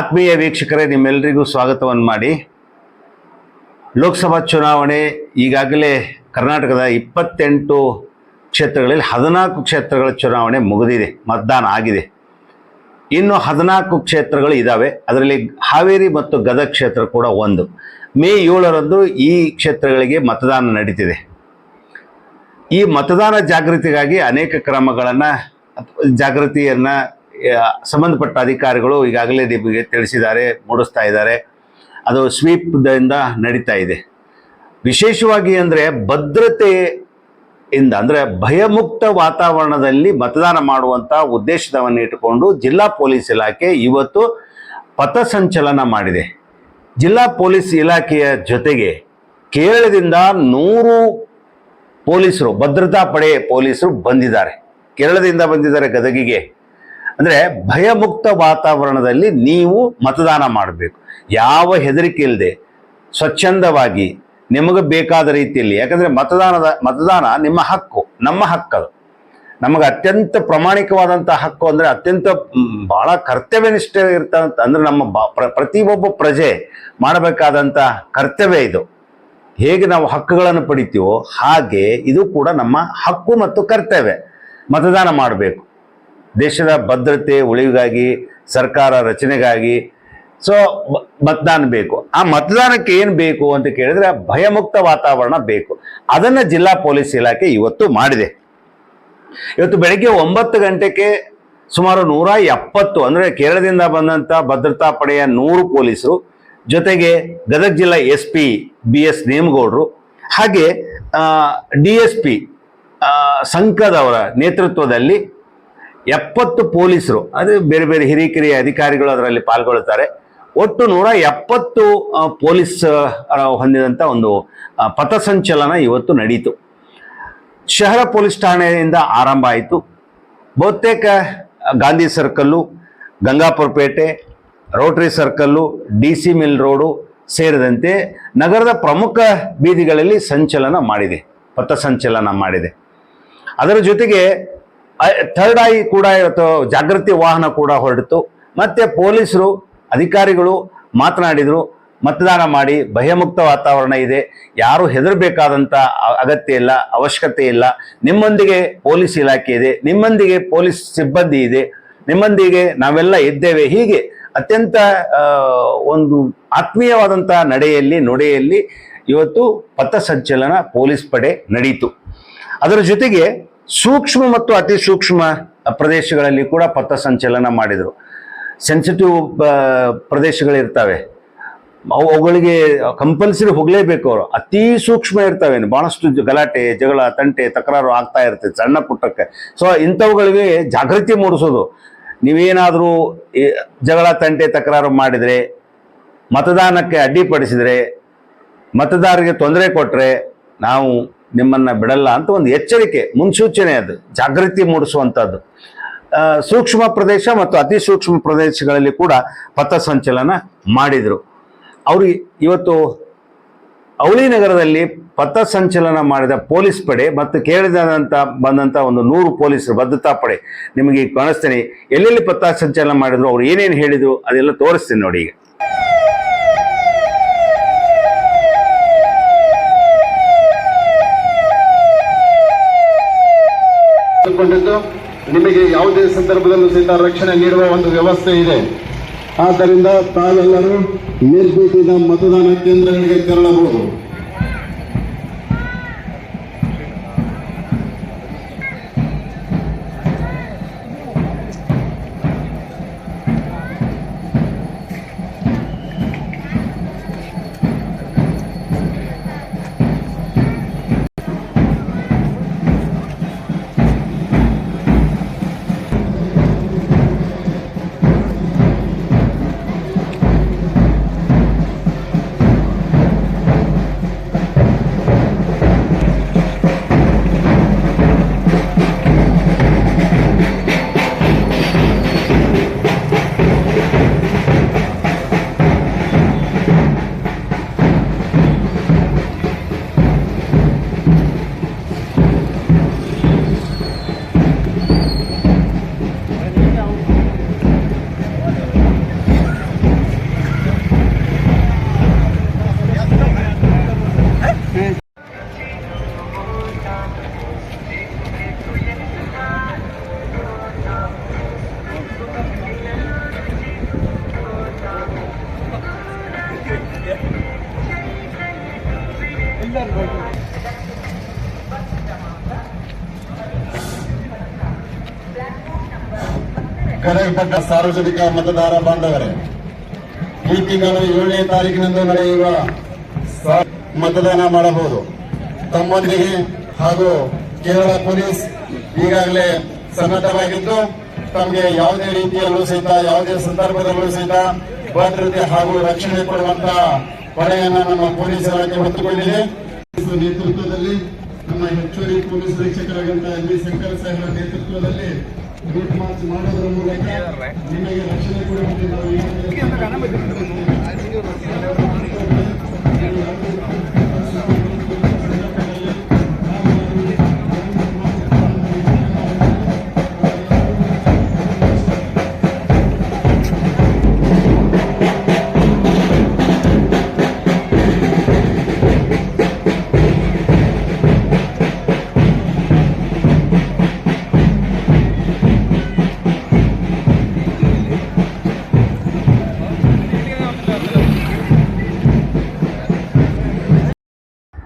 ಆತ್ಮೀಯ ವೀಕ್ಷಕರೇ ನಿಮ್ಮೆಲ್ಲರಿಗೂ ಸ್ವಾಗತವನ್ನು ಮಾಡಿ. ಲೋಕಸಭಾ ಚುನಾವಣೆ ಈಗಾಗಲೇ ಕರ್ನಾಟಕದ ಇಪ್ಪತ್ತೆಂಟು ಕ್ಷೇತ್ರಗಳಲ್ಲಿ ಹದಿನಾಲ್ಕು ಕ್ಷೇತ್ರಗಳ ಚುನಾವಣೆ ಮುಗಿದಿದೆ, ಮತದಾನ ಆಗಿದೆ. ಇನ್ನು ಹದಿನಾಲ್ಕು ಕ್ಷೇತ್ರಗಳು ಇದ್ದಾವೆ ಅದರಲ್ಲಿ ಹಾವೇರಿ ಮತ್ತು ಗದಗ ಕ್ಷೇತ್ರ ಕೂಡ ಒಂದು. ಮೇ ಏಳರಂದು ಈ ಕ್ಷೇತ್ರಗಳಿಗೆ ಮತದಾನ ನಡೀತಿದೆ. ಈ ಮತದಾನ ಜಾಗೃತಿಗಾಗಿ ಅನೇಕ ಕ್ರಮಗಳನ್ನು, ಜಾಗೃತಿಯನ್ನು ಸಂಬಂಧಪಟ್ಟ ಅಧಿಕಾರಿಗಳು ಈಗಾಗಲೇ ನಿಮಗೆ ತಿಳಿಸಿದ್ದಾರೆ, ಮೂಡಿಸ್ತಾ ಇದ್ದಾರೆ. ಅದು ಸ್ವೀಪ್ದಿಂದ ನಡೀತಾ ಇದೆ. ವಿಶೇಷವಾಗಿ ಅಂದರೆ ಇಂದ ಅಂದರೆ ಭಯಮುಕ್ತ ವಾತಾವರಣದಲ್ಲಿ ಮತದಾನ ಮಾಡುವಂಥ ಉದ್ದೇಶವನ್ನು ಇಟ್ಟುಕೊಂಡು ಜಿಲ್ಲಾ ಪೊಲೀಸ್ ಇಲಾಖೆ ಇವತ್ತು ಪಥಸಂಚಲನ ಮಾಡಿದೆ. ಜಿಲ್ಲಾ ಪೊಲೀಸ್ ಇಲಾಖೆಯ ಜೊತೆಗೆ ಕೇರಳದಿಂದ ನೂರು ಪೊಲೀಸರು, ಭದ್ರತಾ ಪಡೆ ಪೊಲೀಸರು ಬಂದಿದ್ದಾರೆ. ಕೇರಳದಿಂದ ಬಂದಿದ್ದಾರೆ ಗದಗಿಗೆ. ಅಂದರೆ ಭಯಮುಕ್ತ ವಾತಾವರಣದಲ್ಲಿ ನೀವು ಮತದಾನ ಮಾಡಬೇಕು. ಯಾವ ಹೆದರಿಕೆ ಇಲ್ಲದೆ ಸ್ವಚ್ಛಂದವಾಗಿ ನಿಮಗೆ ಬೇಕಾದ ರೀತಿಯಲ್ಲಿ. ಯಾಕಂದರೆ ಮತದಾನದ, ಮತದಾನ ನಿಮ್ಮ ಹಕ್ಕು, ನಮ್ಮ ಹಕ್ಕದು ನಮಗೆ ಅತ್ಯಂತ ಪ್ರಾಮಾಣಿಕವಾದಂಥ ಹಕ್ಕು ಅಂದರೆ ಅತ್ಯಂತ ಭಾಳ ಕರ್ತವ್ಯನಿಷ್ಠ ಇರ್ತಂತ ಅಂದರೆ ನಮ್ಮ ಪ್ರತಿಯೊಬ್ಬ ಪ್ರಜೆ ಮಾಡಬೇಕಾದಂಥ ಕರ್ತವ್ಯ ಇದು. ಹೇಗೆ ನಾವು ಹಕ್ಕುಗಳನ್ನು ಪಡಿತೀವೋ ಹಾಗೆ ಇದು ಕೂಡ ನಮ್ಮ ಹಕ್ಕು ಮತ್ತು ಕರ್ತವ್ಯ. ಮತದಾನ ಮಾಡಬೇಕು. ದೇಶದ ಭದ್ರತೆ ಉಳಿವಿಗಾಗಿ ಸರ್ಕಾರ ರಚನೆಗಾಗಿ. ಸೊ ಮತದಾನ ಬೇಕು. ಆ ಮತದಾನಕ್ಕೆ ಏನು ಬೇಕು ಅಂತ ಕೇಳಿದ್ರೆ ಭಯಮುಕ್ತ ವಾತಾವರಣ ಬೇಕು. ಅದನ್ನು ಜಿಲ್ಲಾ ಪೊಲೀಸ್ ಇಲಾಖೆ ಇವತ್ತು ಮಾಡಿದೆ. ಇವತ್ತು ಬೆಳಗ್ಗೆ ಒಂಬತ್ತು ಗಂಟೆಗೆ ಸುಮಾರು ನೂರ ಎಪ್ಪತ್ತು, ಅಂದರೆ ಕೇರಳದಿಂದ ಬಂದಂಥ ಭದ್ರತಾ ಪಡೆಯ ನೂರು ಪೊಲೀಸರು, ಜೊತೆಗೆ ಗದಗ ಜಿಲ್ಲಾ ಎಸ್ ಪಿ ಬಿ ಎಸ್ ನೇಮಗೌಡರು, ಹಾಗೆ ಡಿ ಎಸ್ ಪಿ ಸಂಕದವರ ನೇತೃತ್ವದಲ್ಲಿ ಎಪ್ಪತ್ತು ಪೊಲೀಸರು, ಅದು ಬೇರೆ ಬೇರೆ ಹಿರಿಕಿರಿಯ ಅಧಿಕಾರಿಗಳು ಅದರಲ್ಲಿ ಪಾಲ್ಗೊಳ್ಳುತ್ತಾರೆ. ಒಟ್ಟು ನೂರ ಎಪ್ಪತ್ತು ಪೊಲೀಸ್ ಹೊಂದಿದಂಥ ಒಂದು ಪಥಸಂಚಲನ ಇವತ್ತು ನಡೀತು. ಶಹರ ಪೊಲೀಸ್ ಠಾಣೆಯಿಂದ ಆರಂಭ ಆಯಿತು. ಬಹುತೇಕ ಗಾಂಧಿ ಸರ್ಕಲ್ಲು, ಗಂಗಾಪುರ ಪೇಟೆ, rotary circle, D C mill road ಸೇರಿದಂತೆ ನಗರದ ಪ್ರಮುಖ ಬೀದಿಗಳಲ್ಲಿ ಸಂಚಲನ ಮಾಡಿದೆ ಪಥಸಂಚಲನ ಮಾಡಿದೆ. ಅದರ ಜೊತೆಗೆ ಥರ್ಡ್ ಐ ಕೂಡ ಇವತ್ತು ಜಾಗೃತಿ ವಾಹನ ಕೂಡ ಹೊರಡಿತು. ಮತ್ತೆ ಪೊಲೀಸರು, ಅಧಿಕಾರಿಗಳು ಮಾತನಾಡಿದರು, ಮತದಾನ ಮಾಡಿ, ಭಯಮುಕ್ತ ವಾತಾವರಣ ಇದೆ. ಯಾರು ಹೆದರಬೇಕಾದಂಥ ಅಗತ್ಯ ಇಲ್ಲ, ಅವಶ್ಯಕತೆ ಇಲ್ಲ. ನಿಮ್ಮೊಂದಿಗೆ ಪೊಲೀಸ್ ಇಲಾಖೆ ಇದೆ, ನಿಮ್ಮೊಂದಿಗೆ ಪೊಲೀಸ್ ಸಿಬ್ಬಂದಿ ಇದೆ, ನಿಮ್ಮೊಂದಿಗೆ ನಾವೆಲ್ಲ ಇದ್ದೇವೆ. ಹೀಗೆ ಅತ್ಯಂತ ಒಂದು ಆತ್ಮೀಯವಾದಂಥ ನಡೆಯಲ್ಲಿ, ನುಡಿಯಲ್ಲಿ ಇವತ್ತು ಪಥಸಂಚಲನ ಪೊಲೀಸ್ ಪಡೆ ನಡೀತು. ಅದರ ಜೊತೆಗೆ ಸೂಕ್ಷ್ಮ ಮತ್ತು ಅತಿ ಸೂಕ್ಷ್ಮ ಪ್ರದೇಶಗಳಲ್ಲಿ ಕೂಡ ಪಥಸಂಚಲನ ಮಾಡಿದರು. ಸೆನ್ಸಿಟಿವ್ ಪ್ರದೇಶಗಳಿರ್ತವೆ. ಅವು ಅವುಗಳಿಗೆ ಕಂಪಲ್ಸರಿ ಹೋಗಲೇಬೇಕು ಅವರು. ಅತಿ ಸೂಕ್ಷ್ಮ ಇರ್ತವೆ ಭಾಳಷ್ಟು ಗಲಾಟೆ, ಜಗಳ, ತಂಟೆ, ತಕರಾರು ಆಗ್ತಾ ಇರ್ತದೆ ಸಣ್ಣ ಪುಟ್ಟಕ್ಕೆ. ಸೊ ಇಂಥವುಗಳಿಗೆ ಜಾಗೃತಿ ಮೂಡಿಸೋದು. ನೀವೇನಾದರೂ ಜಗಳ, ತಂಟೆ, ತಕರಾರು ಮಾಡಿದರೆ, ಮತದಾನಕ್ಕೆ ಅಡ್ಡಿಪಡಿಸಿದರೆ, ಮತದಾರರಿಗೆ ತೊಂದರೆ ಕೊಟ್ಟರೆ ನಾವು ನಿಮ್ಮನ್ನು ಬಿಡಲ್ಲ ಅಂತ ಒಂದು ಎಚ್ಚರಿಕೆ, ಮುನ್ಸೂಚನೆ ಅದು, ಜಾಗೃತಿ ಮೂಡಿಸುವಂಥದ್ದು ಸೂಕ್ಷ್ಮ ಪ್ರದೇಶ ಮತ್ತು ಅತಿ ಸೂಕ್ಷ್ಮ ಪ್ರದೇಶಗಳಲ್ಲಿ ಕೂಡ ಪಥಸಂಚಲನ ಮಾಡಿದರು. ಅವರು ಇವತ್ತು ಅವಳಿ ನಗರದಲ್ಲಿ ಪಥಸಂಚಲನ ಮಾಡಿದ ಪೊಲೀಸ್ ಪಡೆ ಮತ್ತು ಕೇಳಿದಂಥ ಬಂದಂಥ ಒಂದು ನೂರು ಪೊಲೀಸರು, ಭದ್ರತಾ ಪಡೆ, ನಿಮಗೆ ಈಗ ಕಾಣಿಸ್ತೀನಿ. ಎಲ್ಲೆಲ್ಲಿ ಪಥಸಂಚಲನ ಮಾಡಿದ್ರು, ಅವ್ರು ಏನೇನು ಹೇಳಿದ್ರು ಅದೆಲ್ಲ ತೋರಿಸ್ತೀನಿ ನೋಡಿ ಈಗ. ಕೊಂಡಿದ್ದು ನಿಮಗೆ ಯಾವುದೇ ಸಂದರ್ಭದಲ್ಲೂ ಸಹಿತ ರಕ್ಷಣೆ ನೀಡುವ ಒಂದು ವ್ಯವಸ್ಥೆ ಇದೆ. ಆದ್ದರಿಂದ ತಾವೆಲ್ಲರೂ ನಿರ್ಭೀತಿದ ಮತದಾನ ಕೇಂದ್ರಗಳಿಗೆ ತೆರಳಬಹುದು. ಕರೆಯಲ್ಪಟ್ಟ ಸಾರ್ವಜನಿಕ ಮತದಾರ ಬಾಂಧವರೇ, ಈ ತಿಂಗಳ ಏಳನೇ ತಾರೀಕಿನಂದು ನಡೆಯುವ ಮತದಾನ ಮಾಡಬಹುದು. ತಮ್ಮೊಂದಿಗೆ ಹಾಗೂ ಕೇರಳ ಪೊಲೀಸ್ ಈಗಾಗಲೇ ಸನ್ನದ್ಧವಾಗಿದ್ದು, ತಮಗೆ ಯಾವುದೇ ರೀತಿಯಲ್ಲೂ ಸಹಿತ, ಯಾವುದೇ ಸಂದರ್ಭದಲ್ಲೂ ಸಹಿತ ಭದ್ರತೆ ಹಾಗೂ ರಕ್ಷಣೆ ಕೊಡುವಂತಹ ಪಡೆಯನ್ನ ನಮ್ಮ ಪೊಲೀಸ್ ಇಲಾಖೆ ಹೊತ್ತುಕೊಂಡಿದೆ. ನೇತೃತ್ವದಲ್ಲಿ ನಮ್ಮ ಹೆಚ್ಚುವರಿ ಪೊಲೀಸ್ ಅಧೀಕ್ಷಕರಾದಂತ ಎಂ ಬಿ ಶಂಕರ್ ಸಾಹೇಬರ ನೇತೃತ್ವದಲ್ಲಿ എനിക്ക് കാണാൻ പറ്റുന്നുണ്ട്?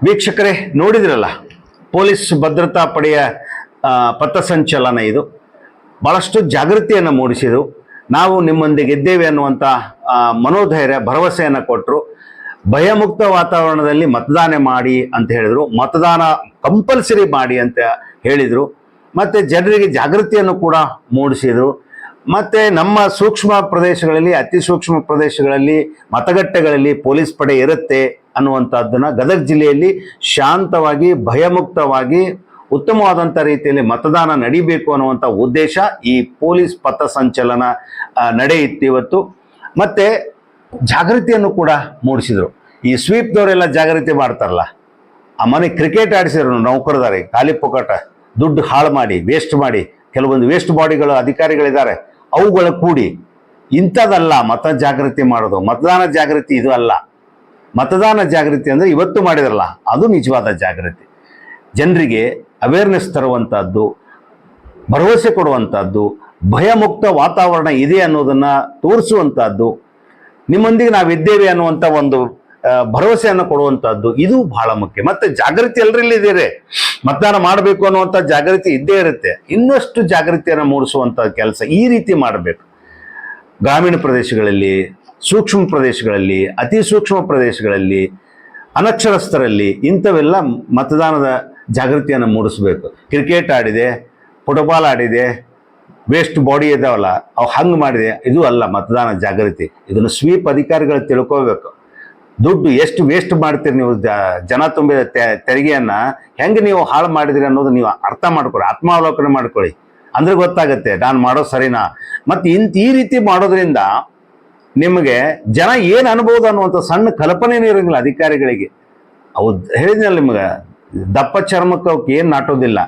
ವೀಕ್ಷಕರೇ, ನೋಡಿದ್ರಲ್ಲ, ಪೊಲೀಸ್ ಭದ್ರತಾ ಪಡೆಯ ಪಥ ಪಥಸಂಚಲನ ಇದು. ಭಾಳಷ್ಟು ಜಾಗೃತಿಯನ್ನು ಮೂಡಿಸಿದರು. ನಾವು ನಿಮ್ಮೊಂದಿಗೆ ಇದ್ದೇವೆ ಅನ್ನುವಂಥ ಮನೋಧೈರ್ಯ, ಭರವಸೆಯನ್ನು ಕೊಟ್ಟರು ಭಯಮುಕ್ತ ವಾತಾವರಣದಲ್ಲಿ ಮತದಾನ ಮಾಡಿ ಅಂತ ಹೇಳಿದರು. ಮತದಾನ ಕಂಪಲ್ಸರಿ ಮಾಡಿ ಅಂತ ಹೇಳಿದರು. ಮತ್ತು ಜನರಿಗೆ ಜಾಗೃತಿಯನ್ನು ಕೂಡ ಮೂಡಿಸಿದರು. ಮತ್ತು ನಮ್ಮ ಸೂಕ್ಷ್ಮ ಪ್ರದೇಶಗಳಲ್ಲಿ, ಅತಿ ಸೂಕ್ಷ್ಮ ಪ್ರದೇಶಗಳಲ್ಲಿ, ಮತಗಟ್ಟೆಗಳಲ್ಲಿ ಪೊಲೀಸ್ ಪಡೆ ಇರುತ್ತೆ ಅನ್ನುವಂಥದ್ದನ್ನು ಗದಗ ಜಿಲ್ಲೆಯಲ್ಲಿ ಶಾಂತವಾಗಿ, ಭಯಮುಕ್ತವಾಗಿ ಉತ್ತಮವಾದಂಥ ರೀತಿಯಲ್ಲಿ ಮತದಾನ ನಡಿಬೇಕು ಅನ್ನುವಂಥ ಉದ್ದೇಶ ಈ ಪೊಲೀಸ್ ಪಥಸಂಚಲನ ಸಂಚಲನ ನಡೆಯಿತು ಇವತ್ತು. ಮತ್ತು ಜಾಗೃತಿಯನ್ನು ಕೂಡ ಮೂಡಿಸಿದರು. ಈ ಸ್ವೀಪ್ದವರೆಲ್ಲ ಜಾಗೃತಿ ಮಾಡ್ತಾರಲ್ಲ, ಆ ಮನೆ ಕ್ರಿಕೆಟ್ ಆಡಿಸಿದ್ರು ನೌಕರದಾರಿ, ಖಾಲಿ ಪೊಕಟ, ದುಡ್ಡು ಹಾಳು ಮಾಡಿ ವೇಸ್ಟ್ ಮಾಡಿ, ಕೆಲವೊಂದು ವೇಸ್ಟ್ ಬಾಡಿಗಳು ಅಧಿಕಾರಿಗಳಿದ್ದಾರೆ. ಅವುಗಳ ಕೂಡಿ ಇಂಥದ್ದಲ್ಲ ಮತ ಜಾಗೃತಿ ಮಾಡೋದು. ಮತದಾನ ಜಾಗೃತಿ ಇದು ಅಲ್ಲ. ಮತದಾನ ಜಾಗೃತಿ ಅಂದರೆ ಇವತ್ತು ಮಾಡಿದ್ರಲ್ಲ, ಅದು ನಿಜವಾದ ಜಾಗೃತಿ. ಜನರಿಗೆ ಅವೇರ್ನೆಸ್ ತರುವಂಥದ್ದು ಭರವಸೆ ಕೊಡುವಂಥದ್ದು ಭಯಮುಕ್ತ ವಾತಾವರಣ ಇದೆ ಅನ್ನೋದನ್ನು ತೋರಿಸುವಂಥದ್ದು ನಿಮ್ಮೊಂದಿಗೆ ನಾವಿದ್ದೇವೆ ಅನ್ನುವಂಥ ಒಂದು ಭರವಸೆಯನ್ನು ಕೊಡುವಂತಹದ್ದು ಇದು ಬಹಳ ಮುಖ್ಯ. ಮತ್ತೆ ಜಾಗೃತಿ ಎಲ್ಲರಲ್ಲಿ ಇದ್ದೀರಿ? ಮತದಾನ ಮಾಡಬೇಕು ಅನ್ನುವಂಥ ಜಾಗೃತಿ ಇದ್ದೇ ಇರುತ್ತೆ. ಇನ್ನಷ್ಟು ಜಾಗೃತಿಯನ್ನು ಮೂಡಿಸುವಂಥ ಕೆಲಸ ಈ ರೀತಿ ಮಾಡಬೇಕು. ಗ್ರಾಮೀಣ ಪ್ರದೇಶಗಳಲ್ಲಿ, ಸೂಕ್ಷ್ಮ ಪ್ರದೇಶಗಳಲ್ಲಿ, ಅತಿ ಸೂಕ್ಷ್ಮ ಪ್ರದೇಶಗಳಲ್ಲಿ, ಅನಕ್ಷರಸ್ಥರಲ್ಲಿ ಇಂಥವೆಲ್ಲ ಮತದಾನದ ಜಾಗೃತಿಯನ್ನು ಮೂಡಿಸಬೇಕು. ಕ್ರಿಕೆಟ್ ಆಡಿದೆ ಫುಟ್ಬಾಲ್ ಆಡಿದೆ ವೇಸ್ಟ್ ಬಾಡಿ ಇದಾವಲ್ಲ, ಅವು ಹಂಗೆ ಮಾಡಿದೆ, ಇದು ಅಲ್ಲ ಮತದಾನ ಜಾಗೃತಿ. ಇದನ್ನು ಸ್ವೀಪ್ ಅಧಿಕಾರಿಗಳು ತಿಳ್ಕೋಬೇಕು. ದುಡ್ಡು ಎಷ್ಟು ವೇಸ್ಟ್ ಮಾಡ್ತೀರಿ ನೀವು? ಜನ ತುಂಬಿದ ತೆರಿಗೆಯನ್ನ ಹೆಂಗೆ ನೀವು ಹಾಳು ಮಾಡಿದ್ರಿ ಅನ್ನೋದು ನೀವು ಅರ್ಥ ಮಾಡ್ಕೊಳ್ಳಿ, ಆತ್ಮಾವಲೋಕನ ಮಾಡ್ಕೊಳ್ಳಿ. ಅಂದ್ರೆ ಗೊತ್ತಾಗುತ್ತೆ, ನಾನು ಮಾಡೋದು ಸರಿನಾ? ಮತ್ತು ಇಂತ ಈ ರೀತಿ ಮಾಡೋದ್ರಿಂದ ನಿಮಗೆ ಜನ ಏನು ಅನ್ಬೋದು ಅನ್ನುವಂಥ ಸಣ್ಣ ಕಲ್ಪನೆನೇ ಇರೋಂಗಿಲ್ಲ ಅಧಿಕಾರಿಗಳಿಗೆ. ಅವು ಹೇಳಿದ್ನಲ್ಲ ನಿಮಗೆ, ದಪ್ಪ ಚರ್ಮಕ್ಕೆ ಅವಕ್ಕೆ ಏನು ನಾಟೋದಿಲ್ಲ.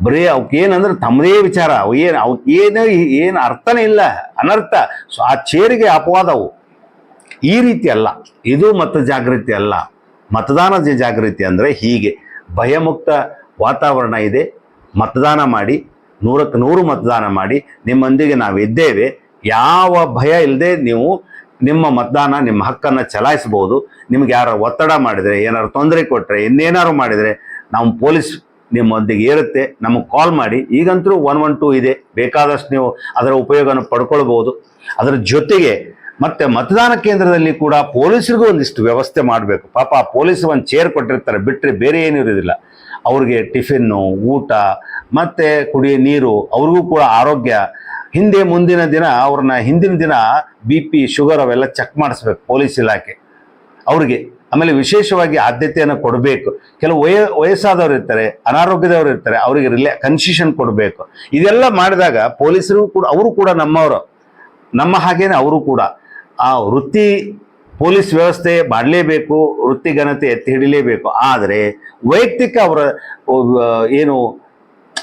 ಬರೀ ಅವಕ್ಕೆ ಏನಂದ್ರೆ ತಮ್ಮದೇ ವಿಚಾರ, ಅವು ಏನು ಅವಕ್ಕೆ ಏನು ಏನು ಅರ್ಥನೇ ಇಲ್ಲ, ಅನರ್ಥ. ಸೊ ಆ ಚೇರಿಗೆ ಅಪವಾದ ಅವು ಈ ರೀತಿ ಅಲ್ಲ. ಇದು ಮತ ಜಾಗೃತಿ ಅಲ್ಲ. ಮತದಾನ ಜಾಗೃತಿ ಅಂದರೆ ಹೀಗೆ. ಭಯಮುಕ್ತ ವಾತಾವರಣ ಇದೆ. ಮತದಾನ ಮಾಡಿ, ನೂರಕ್ಕೆ ನೂರು ಮತದಾನ ಮಾಡಿ, ನಿಮ್ಮೊಂದಿಗೆ ನಾವಿದ್ದೇವೆ ಯಾವ ಭಯ ಇಲ್ಲದೆ ನೀವು ನಿಮ್ಮ ಮತದಾನ, ನಿಮ್ಮ ಹಕ್ಕನ್ನು ಚಲಾಯಿಸ್ಬೋದು. ನಿಮ್ಗೆ ಯಾರು ಒತ್ತಡ ಮಾಡಿದರೆ, ಏನಾದ್ರು ತೊಂದರೆ ಕೊಟ್ಟರೆ ಇನ್ನೇನಾದ್ರು ಮಾಡಿದರೆ ನಾವು ಪೊಲೀಸ್ ನಿಮ್ಮೊಂದಿಗೆ ಇರುತ್ತೆ. ನಮಗೆ ಕಾಲ್ ಮಾಡಿ. ಈಗಂತೂ ಒನ್ ಒನ್ ಟೂ ಇದೆ. ಬೇಕಾದಷ್ಟು ನೀವು ಅದರ ಉಪಯೋಗನ ಪಡ್ಕೊಳ್ಬೋದು. ಅದರ ಜೊತೆಗೆ ಮತ್ತೆ ಮತದಾನ ಕೇಂದ್ರದಲ್ಲಿ ಕೂಡ ಪೊಲೀಸರಿಗೂ ಒಂದಿಷ್ಟು ವ್ಯವಸ್ಥೆ ಮಾಡಬೇಕು. ಪಾಪ ಆ ಪೊಲೀಸ್ ಒಂದು ಚೇರ್ ಕೊಟ್ಟಿರ್ತಾರೆ ಬಿಟ್ಟರೆ ಬೇರೆ ಏನೂ ಇರೋದಿಲ್ಲ. ಅವ್ರಿಗೆ ಟಿಫಿನ್ನು ಊಟ, ಮತ್ತು ಕುಡಿಯೋ ನೀರು, ಅವ್ರಿಗೂ ಕೂಡ ಆರೋಗ್ಯ. ಹಿಂದೆ ಮುಂದಿನ ದಿನ ಅವ್ರನ್ನ ಹಿಂದಿನ ದಿನ ಬಿ ಪಿ ಶುಗರ್ ಅವೆಲ್ಲ ಚೆಕ್ ಮಾಡಿಸ್ಬೇಕು ಪೊಲೀಸ್ ಇಲಾಖೆ. ಅವ್ರಿಗೆ ಆಮೇಲೆ ವಿಶೇಷವಾಗಿ ಆದ್ಯತೆಯನ್ನು ಕೊಡಬೇಕು. ಕೆಲವು ವಯ, ವಯಸ್ಸಾದವ್ರು ಇರ್ತಾರೆ, ಅನಾರೋಗ್ಯದವರು ಇರ್ತಾರೆ, ಅವರಿಗೆ ರಿಲೇ ಕನ್ಸಿಷನ್ ಕೊಡಬೇಕು. ಇದೆಲ್ಲ ಮಾಡಿದಾಗ ಪೊಲೀಸರು ಕೂಡ, ಅವರು ಕೂಡ ನಮ್ಮವರು. ನಮ್ಮ ಹಾಗೇನೆ ಅವರು ಕೂಡ. ಆ ವೃತ್ತಿ ಪೊಲೀಸ್ ವ್ಯವಸ್ಥೆ ಮಾಡಲೇಬೇಕು ವೃತ್ತಿ ಘನತೆ ಎತ್ತಿ ಹಿಡಿಲೇಬೇಕು. ಆದರೆ ವೈಯಕ್ತಿಕ ಅವರ ಏನು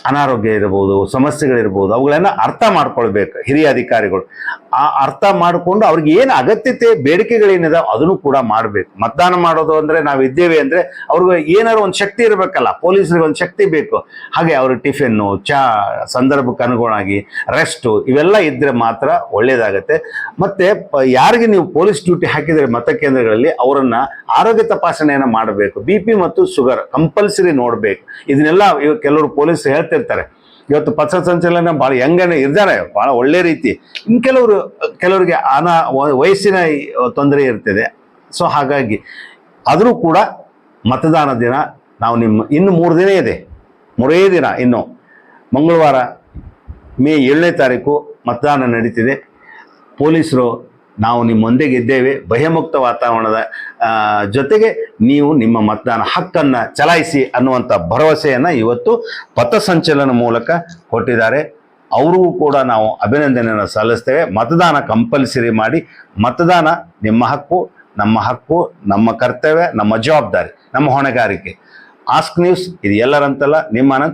ಅನಾರೋಗ್ಯ ಇರ್ಬೋದು, ಸಮಸ್ಯೆಗಳಿರ್ಬೋದು, ಅವುಗಳನ್ನ ಅರ್ಥ ಮಾಡ್ಕೊಳ್ಬೇಕು ಹಿರಿಯ ಅಧಿಕಾರಿಗಳು. ಆ ಅರ್ಥ ಮಾಡಿಕೊಂಡು ಅವ್ರಿಗೆ ಏನು ಅಗತ್ಯತೆ ಬೇಡಿಕೆಗಳೇನಿದೆ ಅದನ್ನು ಕೂಡ ಮಾಡಬೇಕು. ಮತದಾನ ಮಾಡೋದು ಅಂದ್ರೆ ನಾವು ಇದ್ದೇವೆ ಅಂದ್ರೆ ಅವ್ರಿಗೆ ಏನಾದ್ರು ಒಂದು ಶಕ್ತಿ ಇರಬೇಕಲ್ಲ, ಪೊಲೀಸರಿಗೆ ಒಂದು ಶಕ್ತಿ ಬೇಕು. ಹಾಗೆ ಅವ್ರ ಟಿಫಿನ್ನು ಚಾ, ಸಂದರ್ಭಕ್ಕೆ ಅನುಗುಣವಾಗಿ ರೆಸ್ಟು ಇವೆಲ್ಲ ಇದ್ರೆ ಮಾತ್ರ ಒಳ್ಳೆಯದಾಗತ್ತೆ ಮತ್ತೆ ಯಾರಿಗೆ ನೀವು ಪೊಲೀಸ್ ಡ್ಯೂಟಿ ಹಾಕಿದರೆ ಮತಕೇಂದ್ರಗಳಲ್ಲಿ ಅವರನ್ನು ಆರೋಗ್ಯ ತಪಾಸಣೆಯನ್ನು ಮಾಡಬೇಕು. ಬಿ ಪಿ ಮತ್ತು ಶುಗರ್ ಕಂಪಲ್ಸರಿ ನೋಡಬೇಕು. ಇದನ್ನೆಲ್ಲ ಕೆಲವರು ಪೊಲೀಸ್ ಹೇಳ್ತಿರ್ತಾರೆ. ಇವತ್ತು ಪಥ ಸಂಚಲನ ಭಾಳ ಹೆಂಗನೆ ಇರ್ತಾರೆ ಭಾಳ ಒಳ್ಳೆ ರೀತಿ. ಇನ್ನು ಕೆಲವರು, ಕೆಲವರಿಗೆ ಅನ, ವಯಸ್ಸಿನ ತೊಂದರೆ ಇರ್ತದೆ. ಸೊ ಹಾಗಾಗಿ ಆದರೂ ಕೂಡ ಮತದಾನ ದಿನ ನಾವು ನಿಮ್ಮ ಇನ್ನು ಮೂರು ದಿನ ಇದೆ. ಮೂರೇ ದಿನ ಇನ್ನು. ಮಂಗಳವಾರ ಮೇ ಏಳನೇ ತಾರೀಕು ಮತದಾನ ನಡೀತಿದೆ. ಪೊಲೀಸರು ನಾವು ನಿಮ್ಮೊಂದಿಗೆ ಇದ್ದೇವೆ. ಭಯಮುಕ್ತ ವಾತಾವರಣದ ಜೊತೆಗೆ ನೀವು ನಿಮ್ಮ ಮತದಾನ ಹಕ್ಕನ್ನು ಚಲಾಯಿಸಿ ಅನ್ನುವಂಥ ಭರವಸೆಯನ್ನು ಇವತ್ತು ಪಥಸಂಚಲನ ಮೂಲಕ ಕೊಟ್ಟಿದ್ದಾರೆ. ಅವರಿಗೂ ಕೂಡ ನಾವು ಅಭಿನಂದನೆಯನ್ನು ಸಲ್ಲಿಸ್ತೇವೆ. ಮತದಾನ ಕಂಪಲ್ಸರಿ ಮಾಡಿ ಮತದಾನ ನಿಮ್ಮ ಹಕ್ಕು, ನಮ್ಮ ಹಕ್ಕು, ನಮ್ಮ ಕರ್ತವ್ಯ, ನಮ್ಮ ಜವಾಬ್ದಾರಿ, ನಮ್ಮ ಹೊಣೆಗಾರಿಕೆ. ಆಸ್ಕ್ ನ್ಯೂಸ್ ಇದು ಎಲ್ಲರಂತಲ್ಲ, ನಿಮ್ಮ ಅನಂತ್.